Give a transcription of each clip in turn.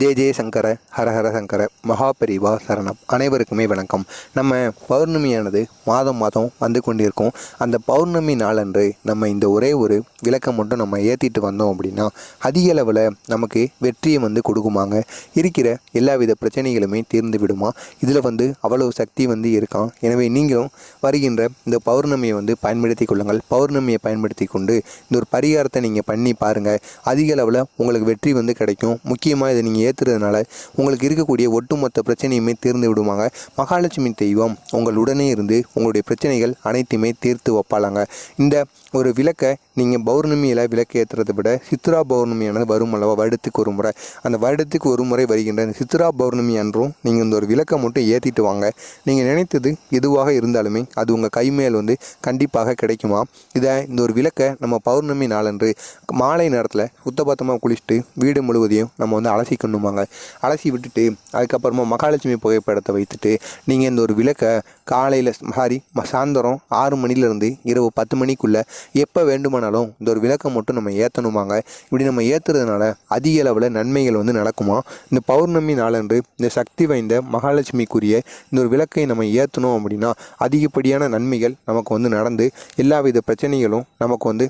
ஜெய ஜெய சங்கர ஹரஹர சங்கர மகாபரிவா சரணம். அனைவருக்குமே வணக்கம். நம்ம பௌர்ணமியானது மாதம் மாதம் வந்து கொண்டிருக்கோம். அந்த பௌர்ணமி நாளன்று நம்ம இந்த ஒரே ஒரு விளக்கம் மட்டும் நம்ம ஏற்றிட்டு வந்தோம் அப்படின்னா அதிக அளவில் நமக்கு வெற்றியை வந்து கொடுக்குமாங்க. இருக்கிற எல்லாவித பிரச்சனைகளுமே தீர்ந்து விடுமா? இதில் வந்து அவ்வளவு சக்தி வந்து இருக்கான் எனவே நீங்களும் வருகின்ற இந்த பௌர்ணமியை வந்து பயன்படுத்தி கொள்ளுங்கள். பௌர்ணமியை பயன்படுத்தி கொண்டு இந்த ஒரு பரிகாரத்தை நீங்கள் பண்ணி பாருங்கள் அதிக அளவில் உங்களுக்கு வெற்றி வந்து கிடைக்கும். முக்கியமாக இதை நீங்கள் ஏற்றுறதுனால உங்களுக்கு இருக்கக்கூடிய ஒட்டுமொத்த பிரச்சனையுமே தீர்ந்து விடுவாங்க மகாலட்சுமி தெய்வம் உங்களுடனே இருந்து உங்களுடைய பிரச்சனைகள் அனைத்துமே தீர்த்து வைப்பாளாங்க. இந்த ஒரு விளக்கை நீங்கள் பௌர்ணமியில் விளக்கு ஏற்றுறதை விட சித்ரா பௌர்ணமியானது வரும் அல்லவா? வருடத்துக்கு ஒரு முறை. அந்த வருடத்துக்கு ஒரு முறை வருகின்ற இந்த சித்ரா பௌர்ணமி அன்றும் நீங்கள் இந்த ஒரு விளக்கை மட்டும் ஏற்றிட்டு வாங்க. நீங்கள் நினைத்தது எதுவாக இருந்தாலுமே அது உங்கள் கை மேல் வந்து கண்டிப்பாக கிடைக்குமா? இதை இந்த ஒரு விளக்கை நம்ம பௌர்ணமி நாளன்று மாலை நேரத்தில் சுத்தபத்தமாக குளிச்சுட்டு வீடு முழுவதையும் நம்ம வந்து அலசிக்கணும். அலசிக்கணுமாங்க அலசி விட்டுட்டு அதுக்கப்புறமா மகாலட்சுமி புகைப்படத்தை வைத்துட்டு நீங்கள் இந்த ஒரு விளக்கை காலையில் சாரி சாயந்தரம் ஆறு மணிலேருந்து இரவு பத்து மணிக்குள்ளே எப்போ வேண்டுமானாலும் இந்த ஒரு விளக்கை மட்டும் நம்ம ஏற்றணுமாங்க இப்படி நம்ம ஏற்றுறதுனால அதிக அளவில் நன்மைகள் வந்து நடக்குமா? இந்த பௌர்ணமி நாளன்று இந்த சக்தி வாய்ந்த மகாலட்சுமிக்குரிய இந்த ஒரு விளக்கை நம்ம ஏற்றணும் அப்படின்னா அதிகப்படியான நன்மைகள் நமக்கு வந்து நடந்து எல்லாவித பிரச்சனைகளும் நமக்கு வந்து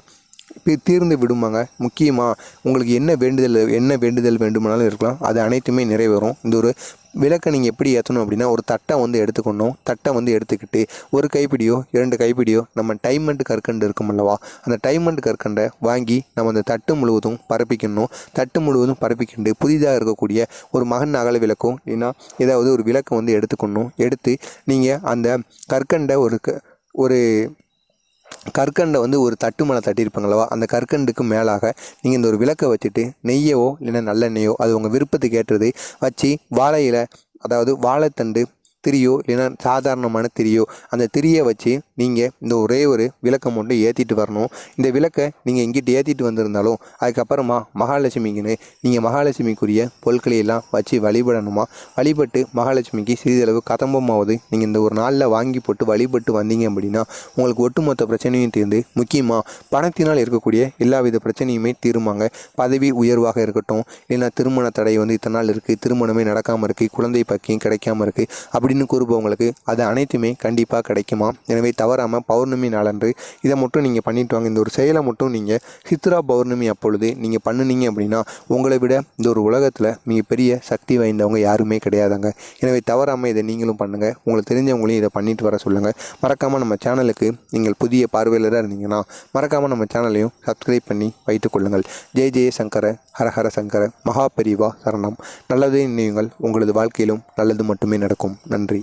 தீர்ந்து விடுமாங்க. முக்கியமாக உங்களுக்கு என்ன வேண்டுதல் என்ன வேண்டுதல் வேண்டுமானாலும் இருக்கலாம். அது அனைத்துமே நிறைவேறும். இந்த ஒரு விளக்கை நீங்கள் எப்படி ஏற்றணும் அப்படின்னா ஒரு தட்டை வந்து எடுத்துக்கணும். தட்டை வந்து எடுத்துக்கிட்டு ஒரு கைப்பிடியோ இரண்டு கைப்பிடியோ நம்ம டைமண்ட் கற்கண்டு இருக்கும் அல்லவா? அந்த டைமண்ட் கற்கண்டை வாங்கி நம்ம அந்த தட்டு முழுவதும் பரப்பிக்கணும். தட்டு முழுவதும் பரப்பிக்கிண்டு புதிதாக இருக்கக்கூடிய ஒரு மகன் அகல விளக்கும் இல்லைன்னா ஏதாவது ஒரு விளக்கை வந்து எடுத்துக்கணும். எடுத்து நீங்கள் அந்த கற்கண்டை ஒரு க ஒரு கற்கண்டை வந்து ஒரு தட்டு மேலே தட்டியிருப்பாங்களவா அந்த கற்கண்டுக்கு மேலாக நீங்கள் இந்த ஒரு விளக்கை வச்சுட்டு நெய்யவோ இல்லைன்னா நல்லெண்ணெயோ அது உங்கள் விருப்பத்துக்கு ஏற்றது வச்சு வாழையில் அதாவது வாழைத்தண்டு திரியோ இல்லைன்னா சாதாரணமான திரியோ அந்த திரியை வச்சு நீங்கள் இந்த ஒரே ஒரு விளக்கம் மட்டும் ஏற்றிட்டு வரணும். இந்த விளக்கை நீங்கள் இங்கிட்டு ஏற்றிட்டு வந்திருந்தாலும் அதுக்கப்புறமா மகாலட்சுமிக்குன்னு நீங்கள் மகாலட்சுமிக்குரிய பொருட்களை எல்லாம் வச்சு வழிபடணுமா? வழிபட்டு மகாலட்சுமிக்கு சிறிதளவு கதம்பமாவது நீங்கள் இந்த ஒரு நாளில் வாங்கி போட்டு வழிபட்டு வந்தீங்க அப்படின்னா உங்களுக்கு ஒட்டுமொத்த பிரச்சனையும் தீர்ந்து முக்கியமாக பணத்தினால் இருக்கக்கூடிய எல்லாவித பிரச்சனையுமே தீருமாங்க. பதவி உயர்வாக இருக்கட்டும் இல்லைன்னா திருமண தடை வந்து இத்தனை நாள் இருக்குது திருமணமே நடக்காமல் இருக்குது குழந்தை பக்கியம் கிடைக்காம இருக்குது அப்படின்னு கூறுபவங்களுக்கு அது அனைத்துமே கண்டிப்பாக கிடைக்குமா? எனவே தவறாமல் பௌர்ணமி நாளன்று இதை மட்டும் நீங்கள் பண்ணிட்டு வாங்க. இந்த ஒரு செயலை மட்டும் நீங்கள் சித்ரா பௌர்ணமி அப்பொழுது நீங்கள் பண்ணுனீங்க அப்படின்னா உங்களை விட இந்த ஒரு உலகத்தில் மிகப்பெரிய சக்தி வாய்ந்தவங்க யாருமே கிடையாதாங்க. எனவே தவறாமல் இதை நீங்களும் பண்ணுங்கள் உங்களுக்கு தெரிஞ்சவங்களையும் இதை பண்ணிட்டு வர சொல்லுங்கள் மறக்காமல் நம்ம சேனலுக்கு நீங்கள் புதிய பார்வையாளராக இருந்தீங்கன்னா மறக்காமல் நம்ம சேனலையும் சப்ஸ்கிரைப் பண்ணி வைத்துக் கொள்ளுங்கள். ஜெய ஜெய சங்கர ஹரஹர சங்கர மகாபரிவா சரணம். நல்லதே நினைவுங்கள் உங்களது வாழ்க்கையிலும் நல்லது மட்டுமே நடக்கும். நன்றி